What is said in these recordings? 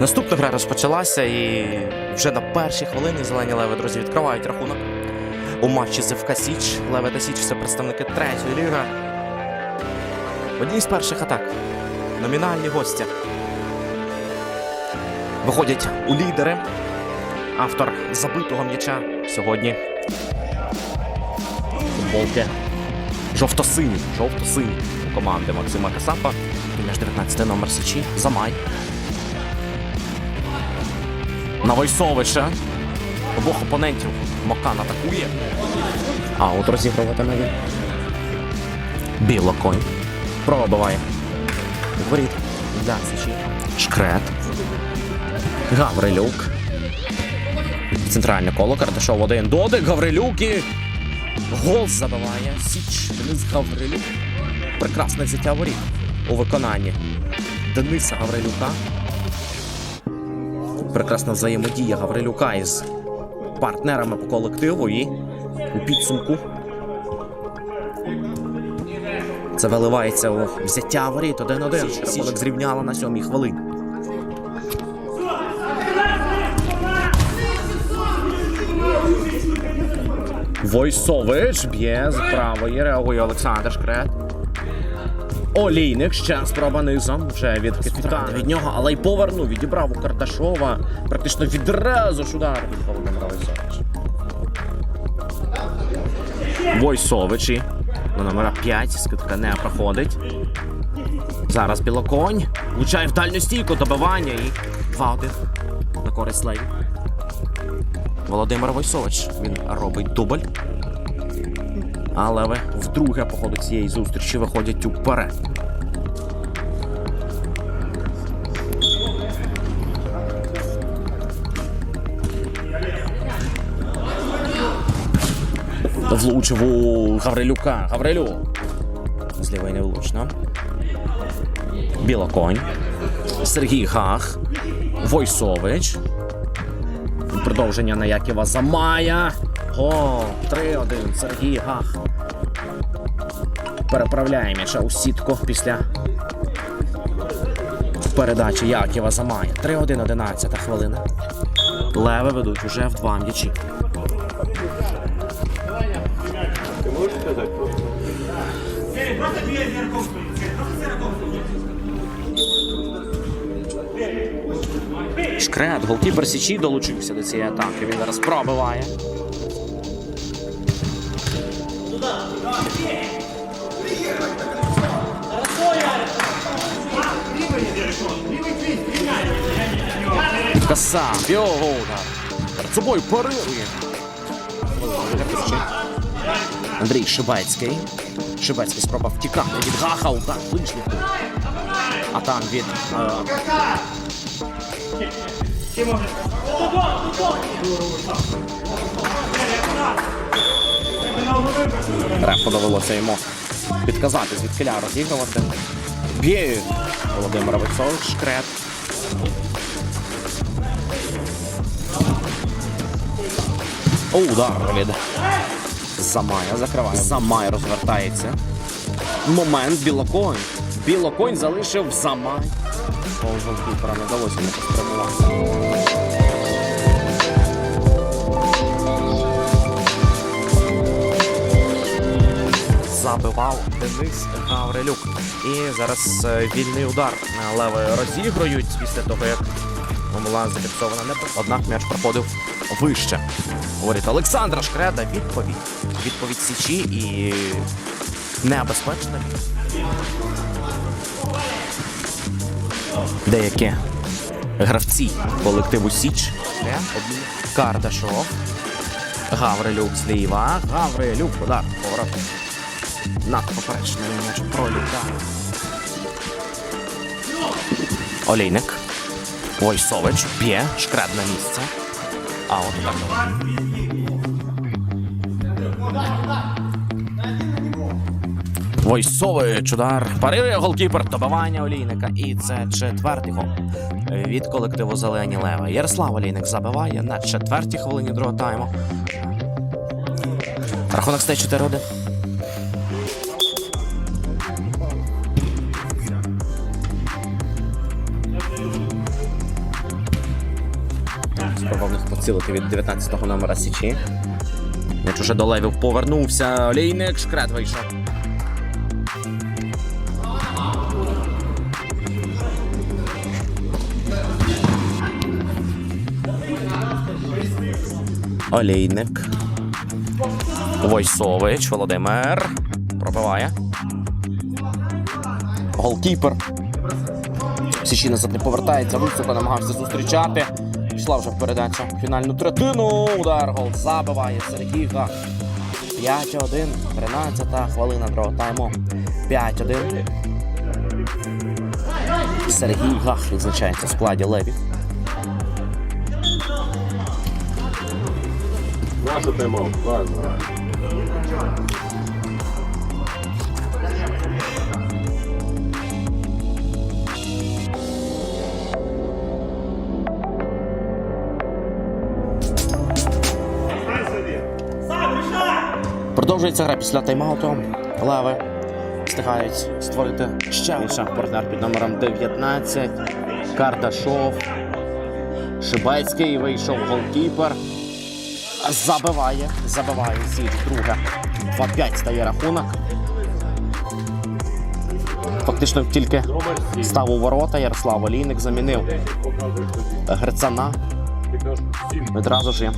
Наступна гра розпочалася і вже на першій хвилині зелені леви, друзі, відкривають рахунок. У матчі з ФК Січ. Леви та Січ це представники третьої ліги. В одній з перших атак. Номінальні гості. Виходять у лідери. Автор забитого м'яча сьогодні. Футболки. Жовто-сині. Жовто-сині у команди Максима Касапа. Між 19 номер Січі. Замай. На Войсовича. Обох опонентів Мокан атакує. А от розігруватиме він. Білоконь. Пробиває. Воріт. Для Шкрет. Гаврилюк. Центральне коло. Карташов один дотик. Гаврилюк і гол забиває. Січ. Денис Гаврилюк. Прекрасне взяття воріт у виконанні Дениса Гаврилюка. Прекрасна взаємодія Гаврилюка із партнерами по колективу і у підсумку. Це виливається у взяття воріт 1-1. Рахунок зрівняла на сьомій хвилині. Войсович б'є з правої, реагує Олександр Шкрет. Олійник ще спроба низом. Вже від кита від нього, але й повернув. Відібрав у Карташова. Практично відразу ж удар від Володимира Войсовича. Войсовичі. На номера 5 скидка не проходить. Зараз білоконь. Влучає в дальню стійку добивання і 2-1 на користь Леві. Володимир Войсович. Він робить дубль. Але вдруге по цієї зустрічі виходять уперед. Влучив у Гаврилюка. Гаврилюк. З лівої невлучно. Білоконь. Сергій Гах. Войсович. Продовження на Яківа Замая. О, 3-1. Сергій Гах. Переправляє м'яча у сітку після передачі Яківа Замая. 3-1, 11 хвилина. Леви ведуть уже в два м'ячі. Шкрет, голкіпер Січі долучився до цієї атаки. Він зараз пробиває. Касап, його удар. Перед собою парирує. Андрій Шибецький. Шибецький спроба втікати від Гаха, удар ближніх. А там від е, Рефу довелося йому підказати, звідкиля розігрувати. Б'є Володимир Вицович, шкрет. О, удар від Замая закриває. Замай розвертається. Момент білоконь. Білоконь залишив Замай. Голкіпера не вдалося не поспрямувати. Забивав Денис Гаврилюк. І зараз е, вільний удар на розігрують після того, як була зафіксована небо. Однак м'яч проходив вище. Говорить Олександра Шкреда. Відповідь. Відповідь Січі і небезпечна. Деякі гравці колективу Січ. Кардашов. Гаврилюк зліва. Гаврилюк. Удар. Поворот. Над поперечною м'яч пролітає. Олійник. Войсович б'є, шкреб на місце. А от так. Войсович удар. Парирує голкіпер добивання Олійника. І це четвертий гол від колективу Зелені Леви. Ярослав Олійник забиває на четвертій хвилині другого тайму. Рахунок стає 4-1. прицілити від 19-го номера Січі. М'яч уже до левів повернувся. Олійник, шкрет вийшов. Олійник. Войсович, Володимир. Пробиває. Голкіпер. Січі назад не повертається, високо намагався зустрічати. Пішла вже в передачу фінальну третину. Удар гол забиває Сергій Гах. 5-1. 13 хвилина другого тайму. 5-1. Сергій Гах відзначається в складі левів. Наша тема. Ладно. Продовжується гра після тайм-ауту. Леви встигають створити ще більше партнер під номером 19. Карташов. Шибецький вийшов голкіпер. Забиває, забиває Січ друге. 2-5 стає рахунок. Фактично тільки став у ворота. Ярослав Олійник замінив Грицана. Кажеш, сім. Відразу ж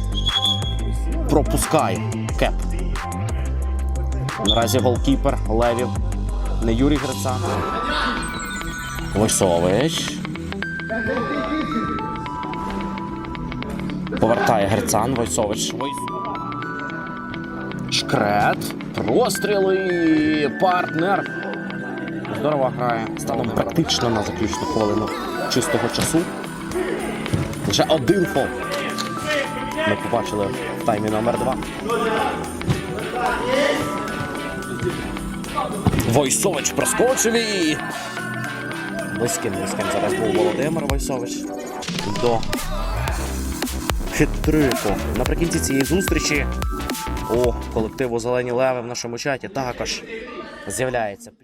пропускає кеп. Наразі голкіпер Левів. Не Юрій Грицан. Войсович. Повертає Грицан. Войсович. Шкрет. Простріли. Партнер. Здорово грає. Станом практично на заключну хвилину чистого часу. Лише один фол. Ми побачили в таймі номер два. Войсович проскочив і. Близьким, близьким зараз був Володимир Войсович. До хитрику. Наприкінці цієї зустрічі у колективу Зелені Леви в нашому чаті також з'являється.